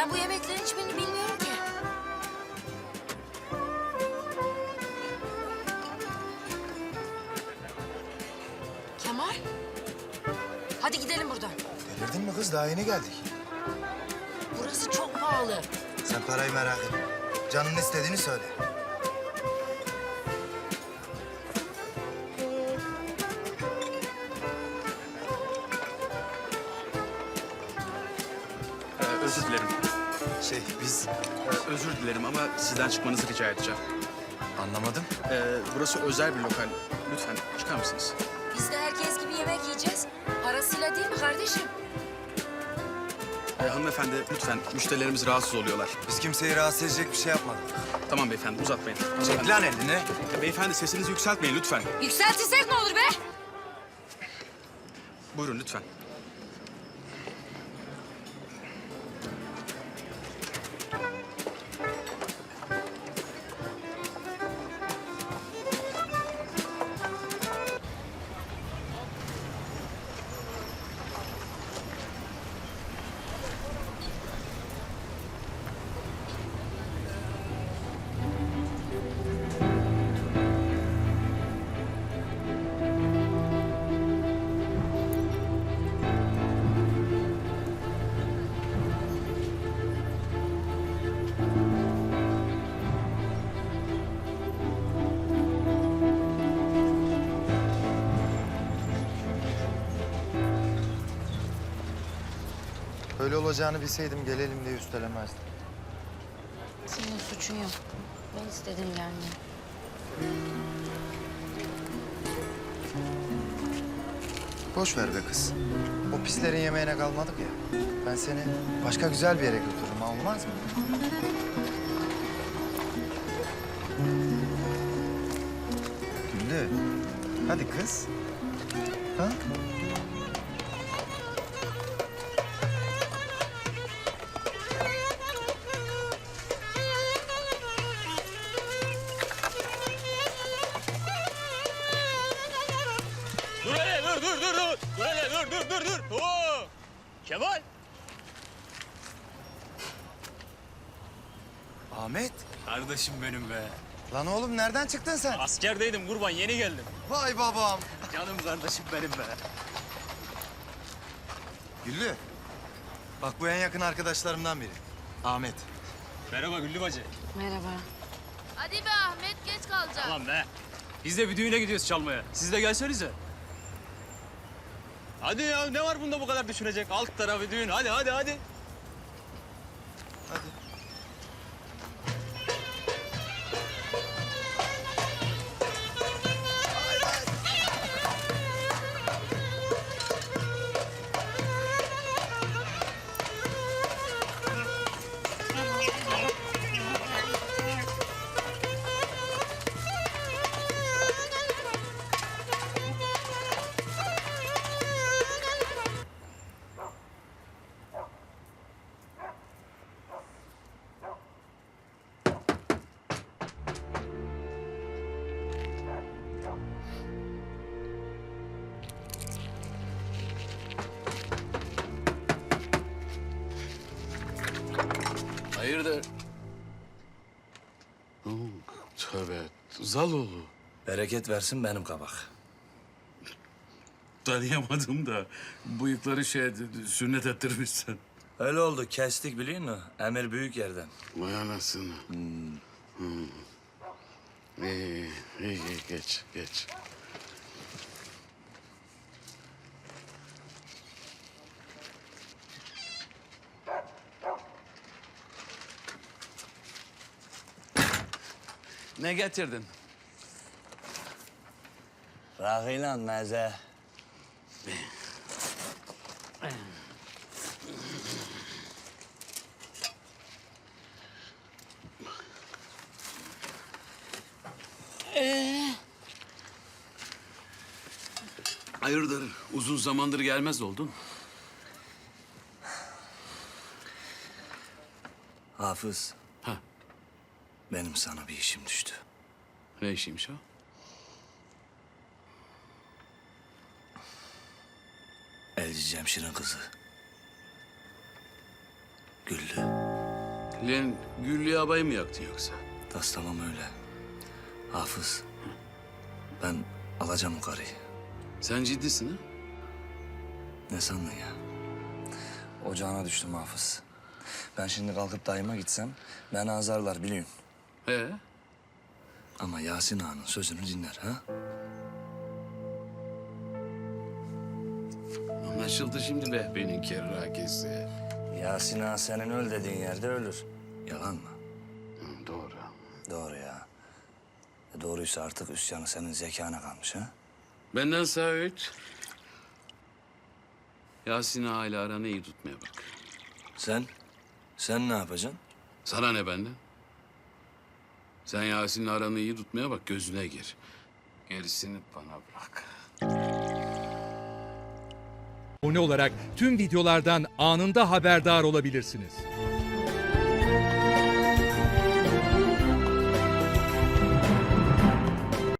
Ben bu yemeklerin hiçbirini bilmiyorum ki. Kemal. Hadi gidelim buradan. Delirdin mi kız? Daha yeni geldik. Burası çok pahalı. Sen parayı merak etme. Canın istediğini söyle. Özür dilerim. Şey biz... Ee, özür dilerim ama sizden çıkmanızı rica edeceğim. Anlamadım. Ee, burası özel bir lokal. Lütfen çıkar mısınız? Biz de herkes gibi yemek yiyeceğiz. Parasıyla değil mi kardeşim? Ee, hanımefendi lütfen müşterilerimiz rahatsız oluyorlar. Biz kimseyi rahatsız edecek bir şey yapmadık. Tamam beyefendi uzatmayın. Çek lan elini. Ee, Beyefendi sesinizi yükseltmeyin lütfen. Yükseltirsek ne olur be? Buyurun lütfen. Öyle olacağını bilseydim gelelim diye üstelemezdim. Senin suçun yok. Ben istedim gelmeyi. Boş ver be kız. O pislerin yemeğine kalmadık ya. Ben seni başka güzel bir yere götürürüm. ha, Olmaz mı? Güllü. Hadi kız. Ha? Dur dur dur dur. Dur hele dur dur dur dur. Oo. Kemal. Ahmet. Kardeşim benim be. Lan oğlum nereden çıktın sen? Askerdeydim kurban yeni geldim. Vay babam. Canım kardeşim benim be. Güllü. Bak bu en yakın arkadaşlarımdan biri. Ahmet. Merhaba Güllü bacı. Merhaba. Hadi be Ahmet geç kalacak. Tamam be. Biz de bir düğüne gidiyoruz çalmaya. Siz de gelsenize. Hadi ya ne var bunda bu kadar düşünecek? Alt tarafı düğün. Hadi hadi hadi. Hadi. Hayırdır? Oo, tövbe. Zaloğlu. Bereket versin benim kabak. Tanıyamadım da bıyıkları şey sünnet ettirmişsin. Öyle oldu kestik biliyor musun? Emir büyük yerden. Vay anasını. Hmm. İyi, iyi, iyi, geç, geç. Ne getirdin? Rakıyla meze. Hayırdır? Uzun zamandır gelmez oldun. Hafız, Ha, benim sana bir işim düştü. ne işiymiş o? Elci Cemşir'in kızı. Güllü. Lan Güllü abayı mı yaktın yoksa? Tas tamam öyle. Hafız. Ben alacağım o karıyı. Sen ciddisin ha? Ne sandın ya? Ocağına düştüm Hafız. Ben şimdi kalkıp dayıma gitsem beni azarlar biliyorsun. He? Ama Yasin Ağa'nın sözünü dinler ha? Anlaşıldı şimdi be benim kerrakesi. Yasin Ağa senin öl dediğin yerde ölür. Yalan mı? Hı, Doğru. Doğru ya. E doğruysa artık üsyanı senin zekana kalmış ha? Benden sağ öğüt. Yasin Ağa ile aranı iyi tutmaya bak. Sen? Sen ne yapacaksın? Sana ne benden? Sen Yasin'le aranı iyi tutmaya bak gözüne gir. Gerisini bana bırak. abone olarak tüm videolardan anında haberdar olabilirsiniz.